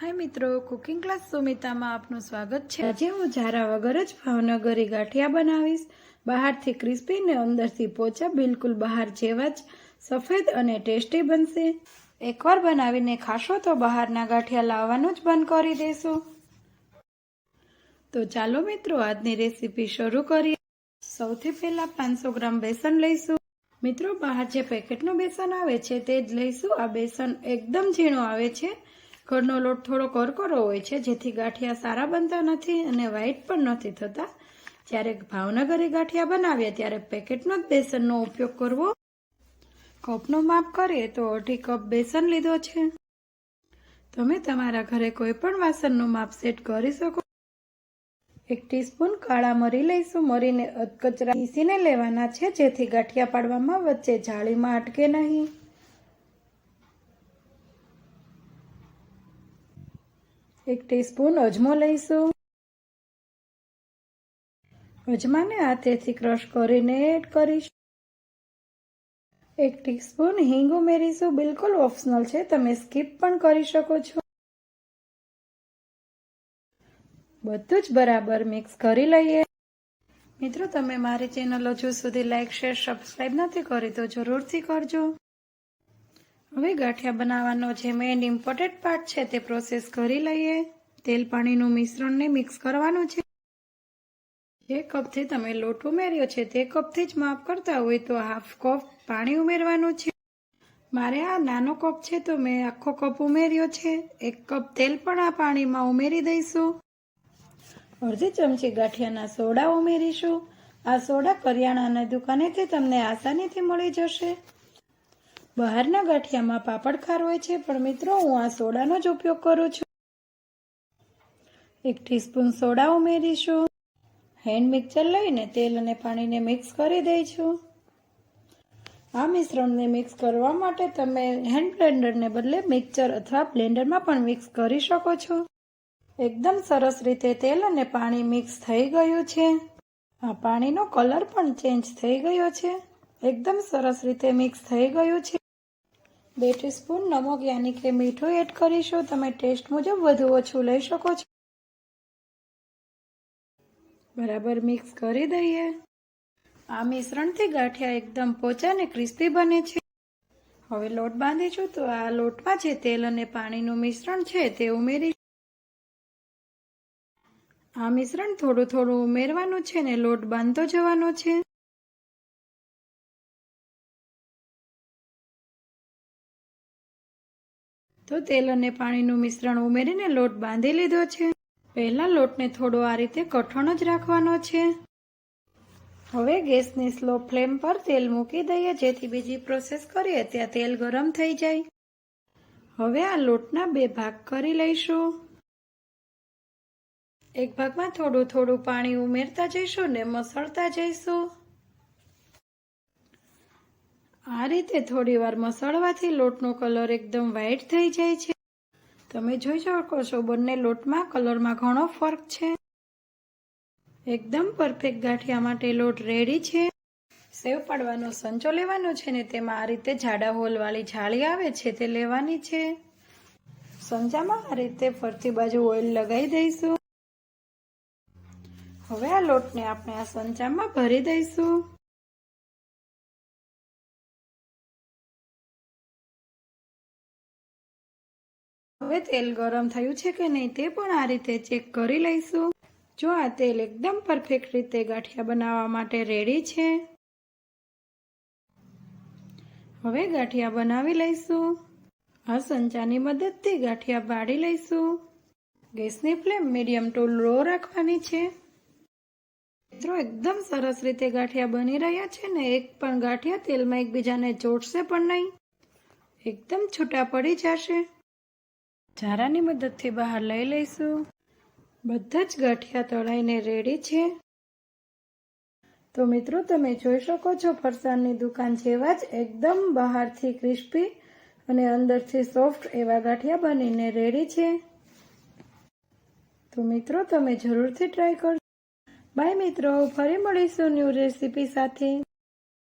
હાય મિત્રો cooking class સુમિતામાં આપનું સ્વાગત છે. આજે હું જારા વગર જ ભાવનગરી ગાંઠિયા બનાવીશ. બહારથી ક્રિસ્પી ને અંદરથી પોચા બિલકુલ બહાર જેવા જ સફેદ અને ટેસ્ટી બનશે. એકવાર બનાવીને ખાશો તો બહારના ગાંઠિયા લાવવાનું જ બંધ કરી દેશું. તો ચાલો મિત્રો, આજની રેસીપી શરૂ કરીએ. સૌથી પહેલા પાંચસો ગ્રામ બેસન લઈશું. મિત્રો, બહાર જે પેકેટનું બેસન આવે છે તે જ લઈશું. આ બેસન એકદમ ઝીણું આવે છે. ઘરનો લોટ થોડો કરકરો હોય છે, જેથી ગાંઠિયા સારા બનતા નથી અને વ્હાઈટ પણ નથી થતા. જ્યારે ભાવનગરી ગાંઠિયા બનાવીએ, ત્યારે પેકેટનો જ બેસનનો ઉપયોગ કરવો. કપનું માપ કરીએ, તો અઢી કપ બેસન લીધો છે. તમે તમારા ઘરે કોઈ પણ વાસણનું માપ સેટ કરી શકો. એક ટીસ્પૂન કાળા મરી લઈશું. મરીને અધકચરા પીસીને લેવાના છે, જેથી ગાંઠિયા પાડવામાં વચ્ચે જાળીમાં અટકે નહીં. એક ટીસ્પૂન અજમો લઈશું. અજમાને હાથેથી ક્રશ કરીને એડ કરીશું. એક ટીસ્પૂન હિંગ ઉમેરીશું. બિલકુલ ઓપ્શનલ છે. તમે સ્કીપ પણ કરી શકો છો. બધું જ બરાબર મિક્સ કરી લઈએ. મિત્રો, તમે મારી ચેનલ હજુ સુધી લાઇક શેર, સબસ્ક્રાઈબ નથી કરી તો જરૂરથી કરજો. હવે ગાંઠિયા બનાવવાનો જે મેઇન ઇમ્પોર્ટન્ટ પાર્ટ છે તે પ્રોસેસ કરી લઈએ. તેલ પાણીનું મિશ્રણને મિક્સ કરવાનું છે. જે કપથી તમે લોટ ઉમેર્યો છે તે કપથી જ માપ કરતા હોય તો હાફ કપ પાણી ઉમેરવાનું છે. મારે આ નાનો કપ છે તો મેં આખો કપ ઉમેર્યો છે. એક કપ તેલ પણ આ પાણીમાં ઉમેરી દઈશું. અડધી ચમચી ગાંઠિયાના સોડા ઉમેરીશું. આ સોડા કરિયાણાના દુકાનેથી તમને આસાનીથી મળી જશે. બહારના ગાંઠિયામાં પાપડ ખાર હોય છે, પણ મિત્રો હું આ સોડાનો જ ઉપયોગ કરું છું. એક ટીસ્પૂન સોડા ઉમેરીશું. હેન્ડ મિક્સર લઈને તેલ અને પાણીને મિક્સ કરી દઈશું. આ મિશ્રણને મિક્સ કરવા માટે તમે હેન્ડ બ્લેન્ડરને બદલે મિક્સર અથવા બ્લેન્ડરમાં પણ મિક્સ કરી શકો છો. એકદમ સરસ રીતે તેલ અને પાણી મિક્સ થઈ ગયું છે. આ પાણીનો કલર પણ ચેન્જ થઈ ગયો છે. એકદમ સરસ રીતે મિક્સ થઈ ગયું છે. બે ટીસ્પૂન નમક યાની કે મીઠું એડ કરીશું. તમે ટેસ્ટ મુજબ વધુ ઓછું લઈ શકો છો. બરાબર મિક્સ કરી દઈએ. આ મિશ્રણથી ગાંઠિયા એકદમ પોચા અને ક્રિસ્પી બને છે. હવે લોટ બાંધીશું તો આ લોટમાં જે તેલ અને પાણીનું મિશ્રણ છે તે ઉમેરી આ મિશ્રણ થોડું થોડું ઉમેરવાનું છે ને લોટ બાંધતો જવાનો છે. તો તેલ અને પાણીનું મિશ્રણ ઉમેરીને લોટ બાંધી લીધો છે. પહેલા લોટને થોડો આ રીતે કઠણ જ રાખવાનો છે. હવે ગેસની સ્લો ફ્લેમ પર તેલ મૂકી દઈએ, જેથી બીજી પ્રોસેસ કરીએ ત્યાં તેલ ગરમ થઈ જાય. હવે આ લોટના બે ભાગ કરી લઈશું. એક ભાગમાં થોડું થોડું પાણી ઉમેરતા જઈશું ને મસળતા જઈશું. આ રીતે થોડી વાર મસળવાથી લોટનો કલર એકદમ વ્હાઈટ થઈ જાય છે. તમે જોઈ શકો છો બંને લોટમાં કલરમાં ઘણો ફરક છે. એકદમ પરફેક્ટ ગાંઠિયા માટે લોટ રેડી છે. સેવ પાડવાનો સંચો લેવાનો છે ને તેમાં આ રીતે જાડા હોલવાળી જાળી આવે છે તે લેવાની છે. સંચામાં આ રીતે ફરતી બાજુ ઓઇલ લગાવી દઈશું. હવે આ લોટને આપણે આ સંચામાં ભરી દઈશું. હવે તેલ ગરમ થયું છે કે નહીં તે પણ આ રીતે ચેક કરી લઈશું. જો આ તેલ એકદમ પરફેક્ટ રીતે ગાંઠિયા બનાવવા માટે રેડી છે. હવે ગાંઠિયા બનાવી લઈશું. આ સંચાની મદદથી ગાંઠિયા બાળી લઈશું. ગેસની ફ્લેમ મીડિયમ ટુ લો રાખવાની છે. મિત્રો, એકદમ સરસ રીતે ગાંઠિયા બની રહ્યા છે ને એક પણ ગાંઠિયા તેલમાં એકબીજાને જોડશે પણ નહીં. એકદમ છૂટા પડી જશે. ઝારાની મદદથી બહાર લઈ લઈશું. બધા જ ગાંઠિયા તળાઈને રેડી છે. તો મિત્રો, તમે જોઈ શકો છો ફરસાણની દુકાન જેવા જ એકદમ બહારથી ક્રિસ્પી અને અંદરથી સોફ્ટ એવા ગાંઠિયા બનીને રેડી છે. તો મિત્રો, તમે જરૂરથી ટ્રાય કરજો. બાય મિત્રો, ફરી મળીશું ન્યૂ રેસીપી સાથે.